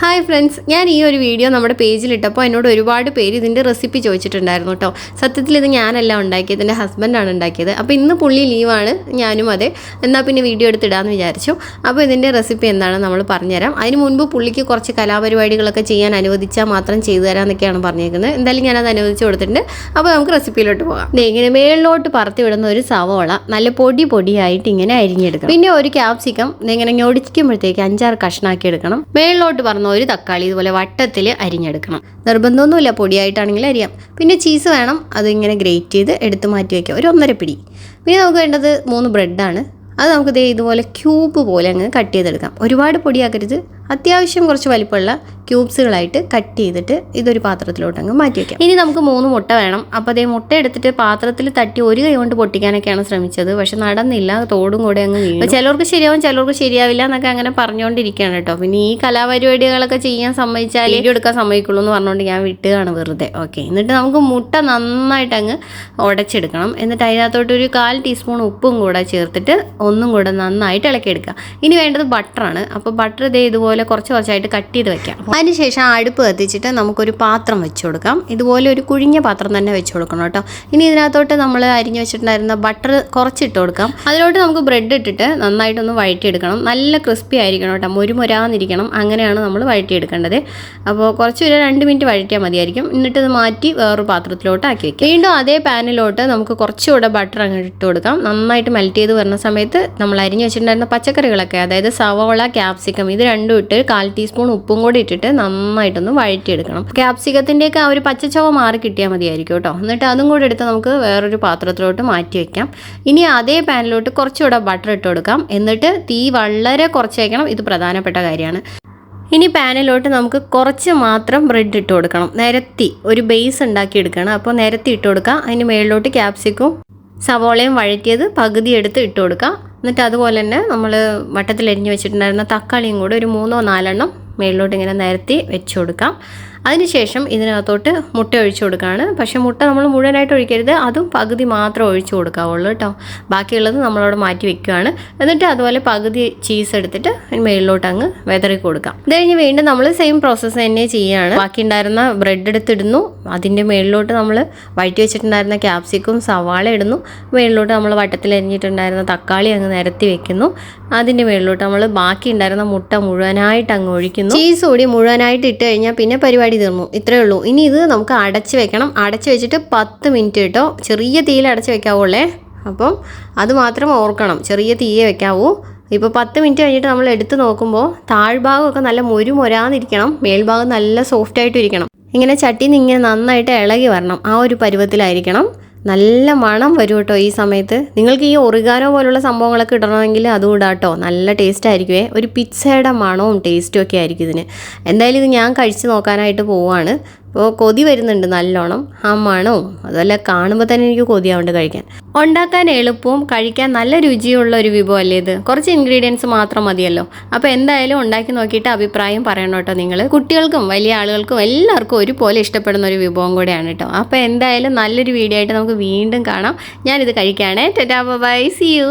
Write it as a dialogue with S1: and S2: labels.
S1: Hi friends ഞാൻ ഈ ഒരു വീഡിയോ നമ്മുടെ പേജിലിട്ടപ്പോൾ എന്നോട് ഒരുപാട് പേര് ഇതിന്റെ റെസിപ്പി ചോദിച്ചിട്ടുണ്ടായിരുന്നു കേട്ടോ സത്യത്തിൽ ഇത് ഞാനല്ല ഉണ്ടാക്കിയത് എന്റെ ഹസ്ബൻഡാണ് ഉണ്ടാക്കിയത്. അപ്പോൾ ഇന്ന് പുള്ളി ലീവാണ് ഞാനും അതെ. എന്നാൽ പിന്നെ വീഡിയോ എടുത്തിടാമെന്ന് വിചാരിച്ചു. അപ്പോൾ ഇതിന്റെ റെസിപ്പി എന്താണെന്ന് നമ്മൾ പറഞ്ഞുതരാം. അതിന് മുൻപ് പുള്ളിക്ക് കുറച്ച് കലാപരിപാടികളൊക്കെ ചെയ്യാൻ അനുവദിച്ചാൽ മാത്രം ചെയ്തു തരാമെന്നൊക്കെയാണ് പറഞ്ഞേക്കുന്നത്. എന്തായാലും ഞാനത് അനുവദിച്ച് കൊടുത്തിട്ടുണ്ട്. അപ്പോൾ നമുക്ക് റെസിപ്പിയിലോട്ട് പോകാം. ഇങ്ങനെ മേളിലോട്ട് പറത്തി വിടുന്ന ഒരു സവോള നല്ല പൊടി പൊടിയായിട്ട് ഇങ്ങനെ അരിഞ്ഞെടുക്കണം. പിന്നെ ഒരു ക്യാപ്സിക്കം ഇങ്ങനെ ഞൊടിക്കുമ്പോഴത്തേക്ക് അഞ്ചാറ് കഷ്ണാക്കി എടുക്കണം. മേളിലോട്ട് പറഞ്ഞ ഒരു തക്കാളി ഇതുപോലെ വട്ടത്തിൽ അരിഞ്ഞെടുക്കണം. നിർബന്ധമൊന്നുമില്ല പൊടിയായിട്ടാണെങ്കിൽ അരിയാം. പിന്നെ ചീസ് വേണം അതിങ്ങനെ ഗ്രേറ്റ് ചെയ്ത് എടുത്ത് മാറ്റി വയ്ക്കാം ഒരു ഒന്നര പിടി. പിന്നെ നമുക്ക് വേണ്ടത് മൂന്ന് ബ്രെഡാണ് അത് നമുക്ക് ഇതുപോലെ ക്യൂബ് പോലെ അങ്ങ് കട്ട് ചെയ്തെടുക്കാം. ഒരുപാട് പൊടിയാക്കരുത്. അത്യാവശ്യം കുറച്ച് വലിപ്പമുള്ള ക്യൂബ്സുകളായിട്ട് കട്ട് ചെയ്തിട്ട് ഇതൊരു പാത്രത്തിലോട്ട് അങ്ങ് മാറ്റി വയ്ക്കാം ഇനി നമുക്ക് മൂന്ന് മുട്ട വേണം. അപ്പോൾ അതേ മുട്ട എടുത്തിട്ട് പാത്രത്തിൽ തട്ടി ഒരു കൈ കൊണ്ട് പൊട്ടിക്കാനൊക്കെയാണ് ശ്രമിച്ചത്. പക്ഷെ നടന്നില്ല തോടും കൂടെ അങ്ങ് അപ്പോൾ ചിലർക്ക് ശരിയാവും ചിലർക്ക് ശരിയാവില്ല എന്നൊക്കെ അങ്ങനെ പറഞ്ഞുകൊണ്ടിരിക്കുകയാണ് കേട്ടോ. പിന്നെ ഈ കലാപരിപാടികളൊക്കെ ചെയ്യാൻ സമ്മതിച്ചാൽ വീഡിയോ എടുക്കാൻ സമ്മതിക്കുള്ളൂ എന്ന് പറഞ്ഞുകൊണ്ട് ഞാൻ വിട്ടുകയാണ് വെറുതെ. ഓക്കെ. എന്നിട്ട് നമുക്ക് മുട്ട നന്നായിട്ട് അങ്ങ് ഉടച്ചെടുക്കണം. എന്നിട്ട് അതിനകത്തോട്ട് ഒരു കാൽ ടീസ്പൂൺ ഉപ്പും കൂടെ ചേർത്തിട്ട് ഒന്നും കൂടെ നന്നായിട്ട് ഇളക്കിയെടുക്കുക. ഇനി വേണ്ടത് ബട്ടറാണ്. അപ്പോൾ ബട്ടർ ഇതേ ഇതുപോലെ കുറച്ച് കുറച്ചായിട്ട് കട്ട് ചെയ്ത് വെക്കാം. അതിനുശേഷം അടുപ്പ് കത്തിച്ചിട്ട് നമുക്കൊരു പാത്രം വെച്ച് കൊടുക്കാം. ഇതുപോലെ ഒരു കുഴിഞ്ഞ പാത്രം തന്നെ വെച്ച് കൊടുക്കണം കേട്ടോ. ഇനി ഇതിനകത്തോട്ട് നമ്മൾ അരിഞ്ഞു വെച്ചിട്ടുണ്ടായിരുന്ന ബട്ടർ കുറച്ചിട്ട് കൊടുക്കാം. അതിലോട്ട് നമുക്ക് ബ്രെഡ് ഇട്ടിട്ട് നന്നായിട്ടൊന്ന് വഴറ്റിയെടുക്കണം. നല്ല ക്രിസ്പി ആയിരിക്കണം കേട്ടോ. മുരുമുരാന്നിരിക്കണം. അങ്ങനെയാണ് നമ്മൾ വഴറ്റിയെടുക്കേണ്ടത്. അപ്പോൾ കുറച്ച് ഒരു രണ്ട് മിനിറ്റ് വഴറ്റിയാൽ മതിയായിരിക്കും. എന്നിട്ട് ഇത് മാറ്റി വേറൊരു പാത്രത്തിലോട്ട് ആക്കി വെക്കാം. വീണ്ടും അതേ പാനിലോട്ട് നമുക്ക് കുറച്ചുകൂടെ ബട്ടർ അങ്ങ് ഇട്ട് കൊടുക്കാം. നന്നായിട്ട് മെൽറ്റ് ചെയ്ത് വരുന്ന സമയത്ത് നമ്മൾ അരിഞ്ഞു വെച്ചിട്ടുണ്ടായിരുന്ന പച്ചക്കറികളൊക്കെ അതായത് സവോള ക്യാപ്സിക്കം ഇത് രണ്ടും ഇട്ട് കാൽ ടീസ്പൂൺ ഉപ്പും കൂടി ഇട്ടിട്ട് നന്നായിട്ടൊന്ന് വഴറ്റിയെടുക്കണം. ക്യാപ്സിക്കത്തിന്റെയൊക്കെ ആ ഒരു പച്ചച്ചവ മാറി കിട്ടിയാൽ മതിയായിരിക്കും കേട്ടോ. എന്നിട്ട് അതും കൂടി എടുത്ത് നമുക്ക് വേറൊരു പാത്രത്തിലോട്ട് മാറ്റി വയ്ക്കാം ഇനി അതേ പാനിലോട്ട് കുറച്ചുകൂടെ ബട്ടർ ഇട്ട് കൊടുക്കാം. എന്നിട്ട് തീ വളരെ കുറച്ച് വയ്ക്കണം ഇത് പ്രധാനപ്പെട്ട കാര്യമാണ്. ഇനി പാനിലോട്ട് നമുക്ക് കുറച്ച് മാത്രം ബ്രെഡ് ഇട്ട് കൊടുക്കണം. നിരത്തി ഒരു ബേസ് ഉണ്ടാക്കി എടുക്കണം അപ്പോൾ നിരത്തി ഇട്ട് കൊടുക്കുക അതിന് മേളിലോട്ട് ക്യാപ്സിക്കും സവോളയും വഴറ്റിയത് പകുതി എടുത്ത് ഇട്ട് കൊടുക്കുക എന്നിട്ട് അതുപോലെ തന്നെ നമ്മൾ വട്ടത്തിൽ എരിഞ്ഞു വെച്ചിട്ടുണ്ടായിരുന്ന തക്കാളിയും കൂടെ ഒരു മൂന്നോ നാലെണ്ണം മേളിലോട്ട് ഇങ്ങനെ നിരത്തി വെച്ച് കൊടുക്കാം. അതിനുശേഷം ഇതിനകത്തോട്ട് മുട്ട ഒഴിച്ചു കൊടുക്കുകയാണ്. പക്ഷേ മുട്ട നമ്മൾ മുഴുവനായിട്ട് ഒഴിക്കരുത്. അതും പകുതി മാത്രം ഒഴിച്ചു കൊടുക്കാവുള്ളൂ കേട്ടോ. ബാക്കിയുള്ളത് നമ്മളവിടെ മാറ്റി വെക്കുകയാണ്. എന്നിട്ട് അതുപോലെ പകുതി ചീസ് എടുത്തിട്ട് മേളിലോട്ട് അങ്ങ് വെതറി കൊടുക്കാം. ഇത് കഴിഞ്ഞ് വീണ്ടും നമ്മൾ സെയിം പ്രോസസ്സ് തന്നെ ചെയ്യുകയാണ് ബാക്കി ഉണ്ടായിരുന്ന ബ്രെഡ് എടുത്തിടുന്നു. അതിന്റെ മേളിലോട്ട് നമ്മൾ വഴറ്റി വെച്ചിട്ടുണ്ടായിരുന്ന ക്യാപ്സിക്കും സവാള ഇടുന്നു. മേളിലോട്ട് നമ്മൾ വട്ടത്തിൽ എരിഞ്ഞിട്ടുണ്ടായിരുന്ന തക്കാളി അങ്ങ് നിരത്തി വെക്കുന്നു. അതിന്റെ മേളിലോട്ട് നമ്മൾ ബാക്കി ഉണ്ടായിരുന്ന മുട്ട മുഴുവനായിട്ട് അങ്ങ് ഒഴിക്കുന്നു. ചീസ് കൂടി മുഴുവനായിട്ട് ഇട്ട് കഴിഞ്ഞാൽ പിന്നെ പരിപാടി തീർന്നു. ഇത്രയേ ഉള്ളൂ. ഇനി ഇത് നമുക്ക് അടച്ച് വെക്കണം. അടച്ച് വെച്ചിട്ട് പത്ത് മിനിറ്റ് കേട്ടോ. ചെറിയ തീയിൽ അടച്ച് വെക്കാവുള്ളേ. അപ്പം അത് മാത്രം ഓർക്കണം. ചെറിയ തീയെ വെക്കാവൂ. ഇപ്പോൾ പത്ത് മിനിറ്റ് കഴിഞ്ഞിട്ട് നമ്മൾ എടുത്ത് നോക്കുമ്പോൾ താഴ്ഭാഗമൊക്കെ നല്ല മുരുമൊരാന്നിരിക്കണം മേൽഭാഗം നല്ല സോഫ്റ്റ് ആയിട്ട് ഇരിക്കണം. ഇങ്ങനെ ചട്ടിന്ന് ഇങ്ങനെ നന്നായിട്ട് ഇളകി വരണം. ആ ഒരു പരുവത്തിലായിരിക്കണം. നല്ല മണം വരും കേട്ടോ ഈ സമയത്ത്. നിങ്ങൾക്ക് ഈ ഒറിഗാനോ പോലുള്ള സംഭവങ്ങളൊക്കെ ഇടണമെങ്കിൽ അതും ഇടാം കേട്ടോ നല്ല ടേസ്റ്റ് ആയിരിക്കുമേ ഒരു പിച്ചയുടെ മണവും ടേസ്റ്റും ഒക്കെ ആയിരിക്കും ഇതിന്. എന്തായാലും ഇത് ഞാൻ കഴിച്ച് നോക്കാനായിട്ട് പോവാണ്. അപ്പോൾ കൊതി വരുന്നുണ്ട് നല്ലോണം മണവും അതുപോലെ കാണുമ്പോൾ തന്നെ എനിക്ക് കൊതിയാവുണ്ട് കഴിക്കാൻ. ഉണ്ടാക്കാൻ എളുപ്പവും കഴിക്കാൻ നല്ല രുചിയുള്ള ഒരു വിഭവം അല്ലേ ഇത്? കുറച്ച് ഇൻഗ്രീഡിയൻസ് മാത്രം മതിയല്ലോ. അപ്പോൾ എന്തായാലും ഉണ്ടാക്കി നോക്കിയിട്ട് അഭിപ്രായം പറയണം കേട്ടോ നിങ്ങൾ കുട്ടികൾക്കും വലിയ ആളുകൾക്കും എല്ലാവർക്കും ഒരുപോലെ ഇഷ്ടപ്പെടുന്ന ഒരു വിഭവം കൂടെയാണ് കേട്ടോ. അപ്പോൾ എന്തായാലും നല്ലൊരു വീഡിയോ ആയിട്ട് നമുക്ക് വീണ്ടും കാണാം. ഞാനിത് കഴിക്കുകയാണേ ടെറ്റാ ബൈ സി യു